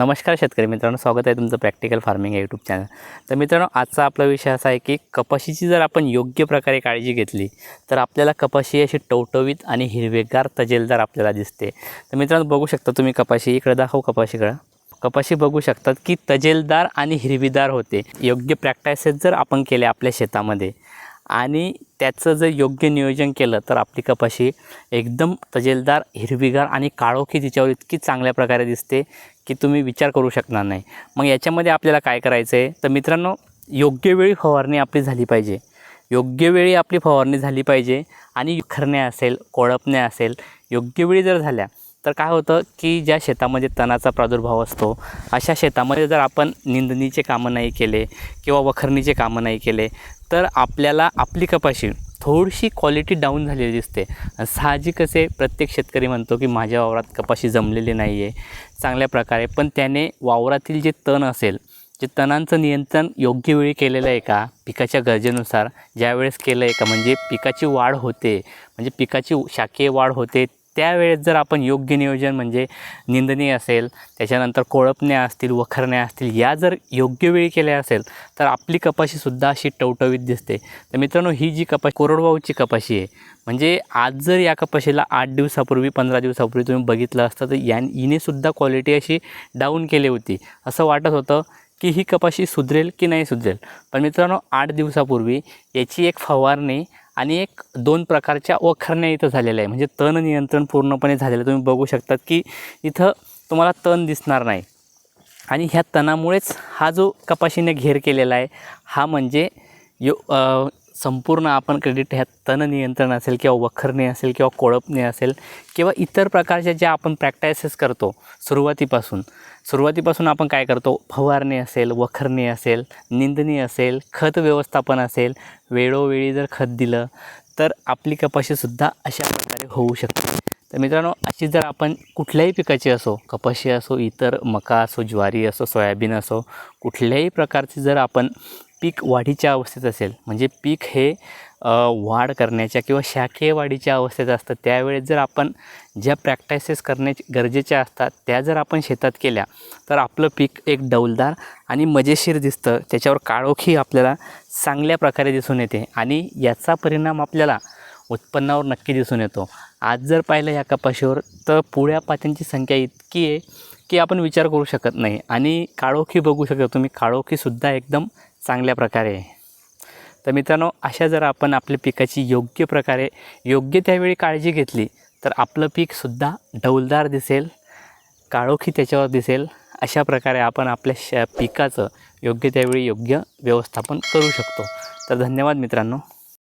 नमस्कार शेतकरी मित्रांनो स्वागत आहे तुमचं प्रॅक्टिकल फार्मिंग या यूट्यूब चॅनल तर मित्रांनो आजचा आपला विषय असा आहे की कपाशीची जर आपण योग्य प्रकारे काळजी घेतली तर आपल्याला कपाशी अशी टवटवीत आणि हिरवेगार तजेलदार आपल्याला दिसते. तर मित्रांनो बघू शकता तुम्ही कपाशी इकडं दाखवू कपाशीकडं कपाशी बघू शकतात की तजेलदार आणि हिरवीदार होते. योग्य प्रॅक्टिसेस जर आपण केले आपल्या शेतामध्ये आणि त्याचं जर योग्य नियोजन केलं तर आपली कपाशी एकदम तजेलदार हिरवीगार आणि काळोखी तिच्यावर इतकी चांगल्या प्रकारे दिसते की तुम्ही विचार करू शकणार नाही. मग याच्यामध्ये आपल्याला काय करायचं आहे तर मित्रांनो योग्य वेळी फवारणी आपली झाली पाहिजे. योग्य वेळी आपली फवारणी झाली पाहिजे आणि खरण्या असेल कोळपण्या असेल योग्य वेळी जर झाल्या तर काय होतं की ज्या शेतामध्ये तणाचा प्रादुर्भाव असतो अशा शेतामध्ये जर आपण निंदणीचे कामं नाही केले किंवा वखरणीचे कामं नाही केले तर आपल्याला आपली कपाशी थोडीशी क्वालिटी डाऊन झालेली दिसते. साहजिकच साहजिक असे प्रत्येक शेतकरी म्हणतो की माझ्या वावरात कपाशी जमलेली नाही आहे चांगल्या प्रकारे. पण त्याने वावरातील जे तण असेल जे तणांचं नियंत्रण योग्य वेळी केलेलं आहे का पिकाच्या गरजेनुसार ज्यावेळेस केलं आहे का म्हणजे पिकाची वाढ होते म्हणजे पिकाची शाकीय वाढ होते त्यावेळेस जर आपण योग्य नियोजन म्हणजे निंदणी असेल त्याच्यानंतर कोळपण्या असतील वखरण्या असतील या जर योग्य वेळी केल्या असेल तर आपली कपाशीसुद्धा अशी टवटवीत दिसते. तर मित्रांनो ही जी कपाशी कोरडवाहूची कपाशी आहे म्हणजे आज जर या कपाशीला आठ दिवसापूर्वी पंधरा दिवसापूर्वी तुम्ही बघितलं असतं तर या हिनेसुद्धा क्वालिटी अशी डाऊन केली होती. असं वाटत होतं की ही कपाशी सुधरेल की नाही सुधरेल. पण मित्रांनो आठ दिवसापूर्वी याची एक फवारणी आणि एक दोन प्रकारच्या वखरण्या इथं झालेल्या आहे म्हणजे तण नियंत्रण पूर्णपणे झालेलं तुम्ही बघू शकतात की इथं तुम्हाला तण दिसणार नाही. आणि ह्या तणामुळेच हा जो कपाशीने घेर केलेला आहे हा म्हणजे यो संपूर्ण आपण क्रेडिट ह्या तण नियंत्रण असेल किंवा वखरणे असेल किंवा कोळपणे असेल किंवा इतर प्रकारच्या ज्या आपण प्रॅक्टायसेस करतो सुरुवातीपासून सुरुवातीपासून आपण काय करतो? फवारणी असेल वखरणी असेल निंदणी असेल खत व्यवस्थापन असेल वेळोवेळी जर खत दिलं तर आपली कपाशीसुद्धा अशा प्रकारे होऊ शकते. तर मित्रांनो अशी जर आपण कुठल्याही पिकाची असो कपाशी असो इतर मका असो ज्वारी असो सोयाबीन असो कुठल्याही प्रकारची जर आपण पीक वाढीच्या अवस्थेत असेल. म्हणजे पीक हे वाढ करण्याच्या किंवा शाखीय वाढीच्या अवस्थेत असतं. त्यावेळेस जर आपण ज्या प्रॅक्टिसेस करण्याची गरजेच्या असतात त्या जर आपण शेतात केल्या तर आपलं पीक एक डौलदार आणि मजेशीर दिसतं. त्याच्यावर काळोखी आपल्याला चांगल्या प्रकारे दिसून येते आणि याचा परिणाम आपल्याला उत्पन्नावर नक्की दिसून येतो. आज जर पाहिलं या कपाशीवर तर पुळ्या पात्यांची संख्या इतकी आहे की आपण विचार करू शकत नाही आणि काळोखी बघू शकतो. तुम्ही काळोखीसुद्धा एकदम चांगल्या प्रकारे. तर मित्रांनो अशा जर आपण आपल्या पिकाची योग्य प्रकारे योग्य त्यावेळी काळजी घेतली तर आपलं पीकसुद्धा डौलदार दिसेल काळोखी त्याच्यावर दिसेल. अशा प्रकारे आपण आपल्या श पिकाचं योग्य त्यावेळी योग्य व्यवस्थापन करू शकतो. तर धन्यवाद मित्रांनो.